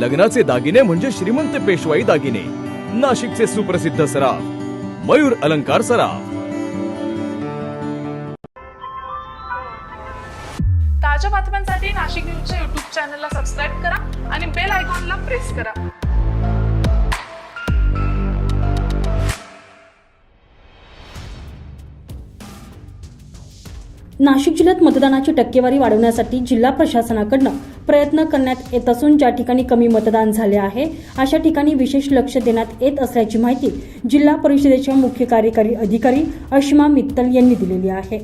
लग्नाचे दागिने म्हणजे श्रीमंत पेशवाई दागिने. नाशिकचे सुप्रसिद्ध सराफ मयूर अलंकार सराफ. ताज्या बातम्यांसाठी नाशिक न्यूजच्या युट्यूब चॅनलला सबस्क्राईब करा आणि बेल आयकॉनला प्रेस करा. नाशिक जिल्ह्यात मतदानाची टक्केवारी वाढवण्यासाठी जिल्हा प्रशासनाकडनं प्रयत्न करण्यात येत असून ज्या ठिकाणी कमी मतदान झाले आहे अशा ठिकाणी विशेष लक्ष देण्यात येत असल्याची माहिती जिल्हा परिषदेच्या मुख्य कार्यकारी अधिकारी अश्मा मित्तल यांनी दिलेली आहे.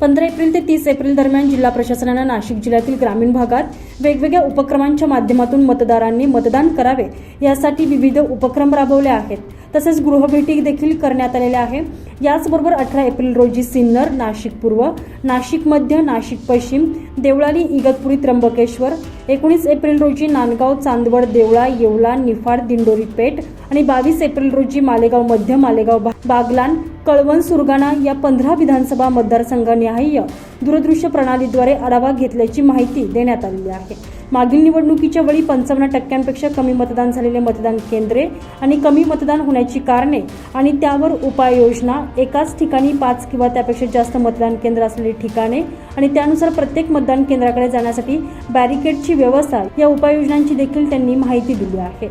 पंधरा एप्रिल ते तीस एप्रिल दरम्यान जिल्हा प्रशासनानं नाशिक जिल्ह्यातील ग्रामीण भागात वेगवेगळ्या उपक्रमांच्या माध्यमातून मतदारांनी मतदान करावे यासाठी विविध उपक्रम राबवले आहेत. तसेच गृहभेटी देखील करण्यात आलेल्या आहे याचबरोबर अठरा एप्रिल रोजी सिन्नर नाशिक पूर्व नाशिक मध्य नाशिक पश्चिम देवळाली इगतपुरी त्र्यंबकेश्वर एकोणीस एप्रिल रोजी नांदगाव चांदवड देवळा येवला निफाड दिंडोरी पेठ आणि बावीस एप्रिल रोजी मालेगाव मध्य मालेगाव बा- बागलान कळवण सुरगाणा या पंधरा विधानसभा मतदारसंघानिहाय दूरदृश्य प्रणालीद्वारे आढावा घेतल्याची माहिती देण्यात आलेली आहे. मागील निवडणुकीच्या वेळी पंचावन्न टक्क्यांपेक्षा कमी मतदान झालेले मतदान केंद्रे आणि कमी मतदान होण्याची कारणे आणि त्यावर उपाययोजना एकाच ठिकाणी पाच किंवा त्यापेक्षा जास्त मतदान केंद्र असलेली ठिकाणे आणि त्यानुसार प्रत्येक मतदान केंद्राकडे जाण्यासाठी बॅरिकेडची व्यवस्था या उपाययोजनांची देखील त्यांनी माहिती दिली आहे.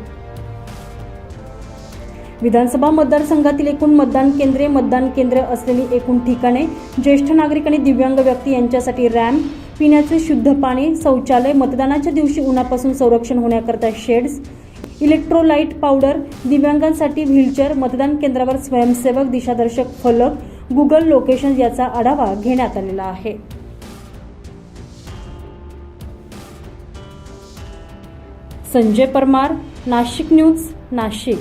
विधानसभा मतदारसंघातील एकूण मतदान केंद्रे मतदान केंद्र असलेली एकूण ठिकाणे ज्येष्ठ नागरिक आणि दिव्यांग व्यक्ती यांच्यासाठी रॅम्प पिण्याचे शुद्ध पाणी शौचालय मतदानाच्या दिवशी उन्हापासून संरक्षण होण्याकरता शेड्स इलेक्ट्रोलाइट पावडर दिव्यांगांसाठी व्हीलचेअर मतदान केंद्रावर स्वयंसेवक दिशादर्शक फलक गुगल लोकेशन याचा आढावा घेण्यात आलेला आहे. संजय परमार नाशिक न्यूज नाशिक.